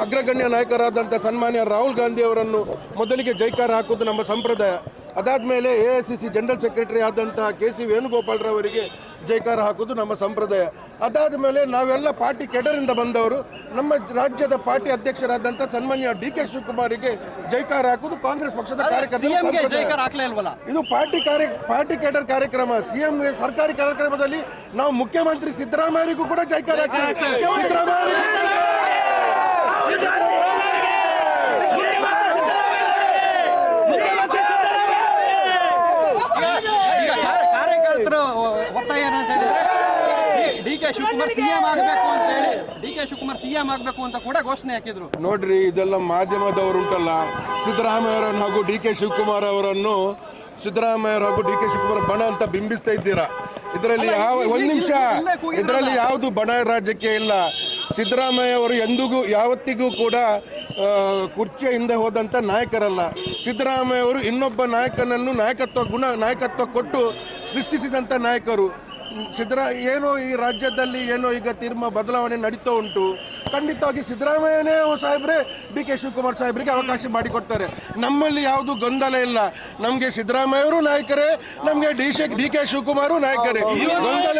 ಅಗ್ರಗಣ್ಯ ನಾಯಕರಾದಂಥ ಸನ್ಮಾನ್ಯ ರಾಹುಲ್ ಗಾಂಧಿ ಅವರನ್ನು ಮೊದಲಿಗೆ ಜೈಕಾರ ಹಾಕೋದು ನಮ್ಮ ಸಂಪ್ರದಾಯ. ಅದಾದಮೇಲೆ A I C C general secretary ಆದಂತಹ ಕೆ ಸಿ ವೇಣುಗೋಪಾಲ್ರವರಿಗೆ ಜೈಕಾರ ಹಾಕೋದು ನಮ್ಮ ಸಂಪ್ರದಾಯ. ಅದಾದ ಮೇಲೆ ನಾವೆಲ್ಲ ಪಾರ್ಟಿ ಕೆಡರಿಂದ ಬಂದವರು ನಮ್ಮ ರಾಜ್ಯದ ಪಾರ್ಟಿ ಅಧ್ಯಕ್ಷರಾದಂಥ ಸನ್ಮಾನ್ಯ ಡಿ ಕೆ ಶಿವಕುಮಾರಿಗೆ ಜೈಕಾರ ಹಾಕೋದು ಕಾಂಗ್ರೆಸ್ ಪಕ್ಷದ ಇಲ್ವಲ್ಲ ಇದು ಪಾರ್ಟಿ ಕಾರ್ಯ ಪಾರ್ಟಿ ಕೇಡರ್ ಕಾರ್ಯಕ್ರಮ. ಸಿಎಂ ಸರ್ಕಾರಿ ಕಾರ್ಯಕ್ರಮದಲ್ಲಿ ನಾವು ಮುಖ್ಯಮಂತ್ರಿ ಸಿದ್ದರಾಮಯ್ಯರಿಗೂ ಕೂಡ ಜೈಕಾರ ಹಾಕ್ತೀವಿ ಸಿದ್ದರಾಮಯ್ಯ ಈಗ ಕಾರ್ಯ- ಕಾರ್ಯಕರ್ತರ ಒತ್ತಾಯ ಏನಂತ ಹೇಳಿದ್ರೆ ಡಿ ಕೆ ಶಿವಕುಮಾರ್ ಸಿಎಂ ಆಗಬೇಕು ಅಂತ ಹೇಳಿ ಡಿ ಕೆ ಶಿವಕುಮಾರ್ ಸಿಎಂ ಆಗಬೇಕು ಅಂತ ಕೂಡ ಘೋಷಣೆ ಹಾಕಿದ್ರು. ನೋಡ್ರಿ ಇದೆಲ್ಲ ಮಾಧ್ಯಮದವರು ಉಂಟಲ್ಲ ಸಿದ್ದರಾಮಯ್ಯ ಅವರನ್ನು ಹಾಗೂ ಡಿ ಕೆ ಶಿವಕುಮಾರ್ ಅವರನ್ನು ಸಿದ್ದರಾಮಯ್ಯ ಅವರು ಹಾಗೂ ಡಿ ಕೆ ಶಿವಕುಮಾರ್ ಬಣ ಅಂತ ಬಿಂಬಿಸ್ತಾ ಇದ್ದೀರಾ? ಇದರಲ್ಲಿ ಯಾವ ಒಂದು ನಿಮಿಷ. ಇದರಲ್ಲಿ ಯಾವುದು ಬಣ ರಾಜ್ಯಕ್ಕೆ ಇಲ್ಲ. ಸಿದ್ದರಾಮಯ್ಯ ಅವರು ಎಂದಿಗೂ ಯಾವತ್ತಿಗೂ ಕೂಡ ಕುರ್ಚಿಯ ಹಿಂದೆ ಹೋದಂಥ ನಾಯಕರಲ್ಲ. ಸಿದ್ದರಾಮಯ್ಯ ಅವರು ಇನ್ನೊಬ್ಬ ನಾಯಕನನ್ನು ನಾಯಕತ್ವ ಗುಣ ನಾಯಕತ್ವ ಕೊಟ್ಟು ಸೃಷ್ಟಿಸಿದಂಥ ನಾಯಕರು. ಸಿದ್ದರಾ ಏನೋ ಈ ರಾಜ್ಯದಲ್ಲಿ ಏನೋ ಈಗ ತೀರ್ಮ ಬದಲಾವಣೆ ನಡೀತಾ ಉಂಟು. ಖಂಡಿತವಾಗಿ ಸಿದ್ದರಾಮಯ್ಯನೇ ಸಾಹೇಬ್ರೆ ಡಿ ಕೆ ಶಿವಕುಮಾರ್ ಸಾಹೇಬ್ರಿಗೆ ಅವಕಾಶ ಮಾಡಿಕೊಡ್ತಾರೆ. ನಮ್ಮಲ್ಲಿ ಯಾವುದು ಗೊಂದಲ ಇಲ್ಲ. ನಮಗೆ ಸಿದ್ದರಾಮಯ್ಯವರು ನಾಯಕರೇ ನಮಗೆ D K D K Shivakumar ನಾಯಕರೇ. ಗೊಂದಲ